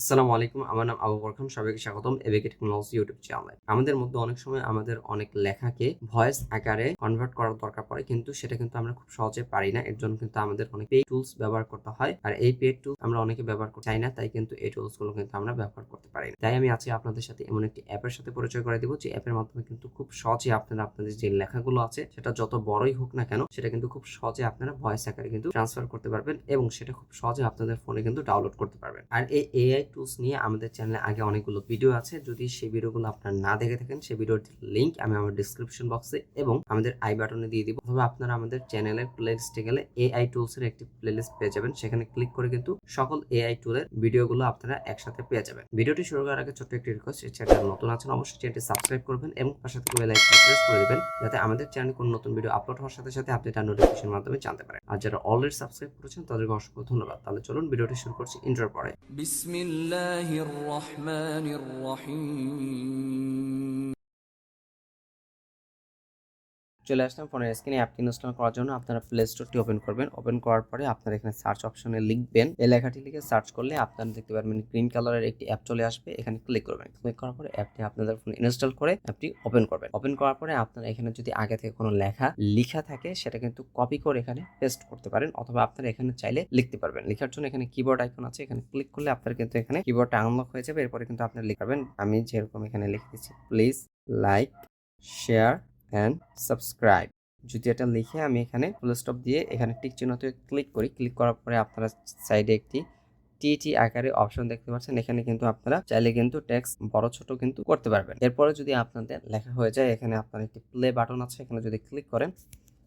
আসসালামু আলাইকুম, আমার নাম আবু বরখাম সবাইকে স্বাগতম এবিকে টেকনোলজি ইউটিউব চ্যানেলে। আমাদের মধ্যে অনেক সময় আমাদের অনেক লেখাকে ভয়েস আকারে কনভার্ট করার দরকার পড়ে, কিন্তু সেটা কিন্তু আমরা খুব সহজে পারি না, এর জন্য কিন্তু আমাদের অনেক পেড টুলস ব্যবহার করতে হয়, আর এই পেড টুল আমরা অনেকে ব্যবহার করতে চাই না, তাই কিন্তু এই টুলসগুলো কিন্তু আমরা ব্যবহার করতে পারি না। তাই আমি আজকে আপনাদের সাথে এমন একটি অ্যাপের সাথে পরিচয় করে দেবো, যে অ্যাপের মাধ্যমে কিন্তু খুব সহজে আপনারা আপনাদের যে লেখাগুলো আছে, সেটা যত বড়ই হোক না কেন, সেটা কিন্তু খুব সহজে আপনারা ভয়েস আকারে কিন্তু ট্রান্সফার করতে পারবেন, এবং সেটা খুব সহজে আপনাদের ফোনে কিন্তু ডাউনলোড করতে পারবেন। আর এই এআই টুলস নিয়ে আমাদের চ্যানেলে আগে অনেকগুলো ভিডিও আছে। যদি সেই ভিডিওগুলো আপনারা না দেখে থাকেন, সেই ভিডিওর লিঙ্ক আমি আমার ডিসক্রিপশন বক্সে এবং আমাদের আই বাটনে দিয়ে দিব। অথবা আপনারা আমাদের চ্যানেলের প্লেলিস্টে গেলে এআই টুলসের একটি প্লেলিস্ট পেয়ে যাবেন। সেখানে ক্লিক করে কিন্তু সকল এআই টুলের ভিডিওগুলো আপনারা একসাথে পেয়ে যাবেন। ভিডিওটি শুরু করার আগে ছোট্ট একটি রিকোয়েস্ট চ্যানেল নতুন আছেন, অবশ্যই চ্যানেলটি সাবস্ক্রাইব করবেন এবং পাশে সাথে বেল আইকন প্রেস করে দেবেন, যাতে আমাদের চ্যানেলে কোনো নতুন ভিডিও আপলোড হওয়ার সাথে সাথে আপনি তার নোটিফিকেশন মাধ্যমে জানতে পারেন। আর যারা অলরেডি সাবস্ক্রাইব করেছেন, তাদেরকে অসংখ্য ধন্যবাদ। তাহলে চলুন ভিডিওটি শুরু করছি ইন্টার পরে। বিসমিল الله الرحمن الرحيم. চলে আসলাম ফোনের স্ক্রিনে অ্যাপটি ইনস্টল করার জন্য। আপনারা প্লে স্টোরটি ওপেন করবেন। ওপেন করার পরে আপনারা এখানে সার্চ অপশনে লিখবেন। এই লেখাটি লিখে সার্চ করলে আপনারা দেখতে পারবেন গ্রিন কালারের একটি অ্যাপ চলে আসবে। এখানে ক্লিক করবেন। ক্লিক করার পরে অ্যাপটি আপনাদের ফোনে ইনস্টল করে অ্যাপটি ওপেন করবেন। ওপেন করার পরে আপনারা এখানে যদি আগে থেকে কোনো লেখা, লিখা থাকে, সেটা কিন্তু কপি করে এখানে পেস্ট করতে পারেন অথবা আপনারা এখানে চাইলে লিখতে পারবেন। লেখার জন্য এখানে কিবোর্ড আইকন আছে। এখানে ক্লিক করলে আপনার কিন্তু এখানে কিবোর্ডটা আনলক হয়ে যাবে। এরপরে কিন্তু আপনারা লিখবেন আমি যেরকম এখানে লিখে দিচ্ছি please like share and subscribe যদি এটা লিখে আমি এখানে ফুল স্টপ দিয়ে এখানে টিক চিহ্নতে ক্লিক করি ক্লিক করার পরে আপনারা সাইডে একটি টি টি আকারে অপশন দেখতে পাচ্ছেন। এখানে কিন্তু আপনারা চাইলে কিন্তু টেক্সট বড়, ছোট কিন্তু করতে পারবেন। এরপরে যদি আপনাদের লেখা হয়ে যায়, এখানে আপনার একটি প্লে বাটন আছে। এখানে যদি ক্লিক করেন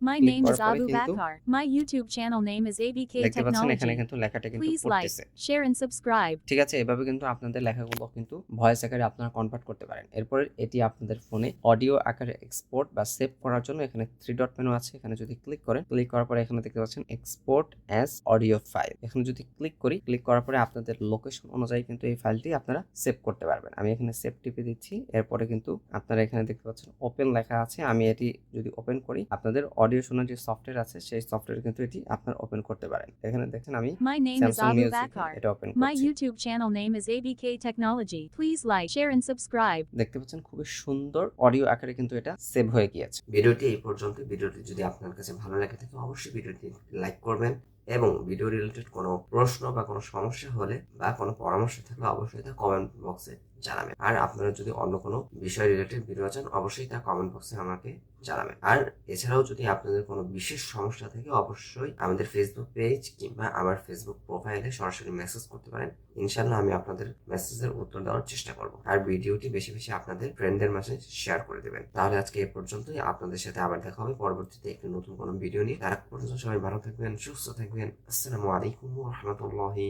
My name is Abu Bakar. My YouTube channel name is ABK দেখতে পাচ্ছেন এখানে Technology. কিন্তু লেখাটা কিন্তু Please like, পড়তেছে share, and subscribe. ঠিক আছে এভাবে কিন্তু আপনাদের লেখাগুলো কিন্তু ভয়েস আকারে আপনারা কনভার্ট করতে পারেন এরপরে এটি আপনাদের ফোনে অডিও আকারে এক্সপোর্ট বা সেভ করার জন্য এখানে থ্রি ডট মেনু আছে এখানে যদি ক্লিক করেন ক্লিক করার পরে এখানে দেখতে পাচ্ছেন এক্সপোর্ট অ্যাজ অডিও ফাইল এখানে যদি ক্লিক করি ক্লিক করার পরে আপনাদের লোকেশন অনুযায়ী কিন্তু এই ফাইলটি আপনারা সেভ করতে পারবেন আমি এখানে সেভ টিপে দিচ্ছি এরপরে কিন্তু আপনারা এখানে দেখতে পাচ্ছেন ওপেন লেখা আছে আমি এটি যদি ওপেন করি আপনাদের অডিও শোনার যে সফটওয়্যার আছে সেই সফটওয়্যার কিন্তু এটি আপনারা ওপেন করতে পারেন এখানে দেখেন আমি is Samsung Abu music Bakar. এটা ওপেন My করছি YouTube channel name is ABK Technology. Please like, share, and subscribe. দেখতে পাচ্ছেন খুবই সুন্দর অডিও আকারে কিন্তু এটা সেভ হয়ে গিয়েছে ভিডিওটি এই পর্যন্ত ভিডিওটি যদি আপনার কাছে ভালো লাগে থাকে অবশ্যই ভিডিওটি লাইক করবেন এবং ভিডিও রিলেটেড কোনো প্রশ্ন বা কোনো সমস্যা হলে বা কোনো পরামর্শ থাকলে অবশ্যই তা কমেন্ট বক্সে জানাবেন। আর আপনারা যদি অন্য কোনো বিষয় রিলেটেড ভিডিও চান, অবশ্যই তা কমেন্ট বক্সে আমাকে জানাবেন। আর এছাড়াও যদি আপনাদের কোনো বিশেষ সমস্যা থাকে, অবশ্যই আমাদের ফেসবুক পেজ কিংবা আমার ফেসবুক প্রোফাইলে সরাসরি মেসেজ করতে পারেন। ইনশাল্লাহ আমি আপনাদের মেসেজের উত্তর দেওয়ার চেষ্টা করব। আর ভিডিওটি বেশি বেশি আপনাদের ফ্রেন্ডদের মাঝে শেয়ার করে দেবেন। তাহলে আজকে এ পর্যন্তই। আপনাদের সাথে আবার দেখা হবে পরবর্তীতে একটি নতুন কোনো ভিডিও নিয়ে। তারা পর্যন্ত সবাই ভালো থাকবেন, সুস্থ থাকবেন। আসসালামু আলাইকুম রহমতুল্লাহি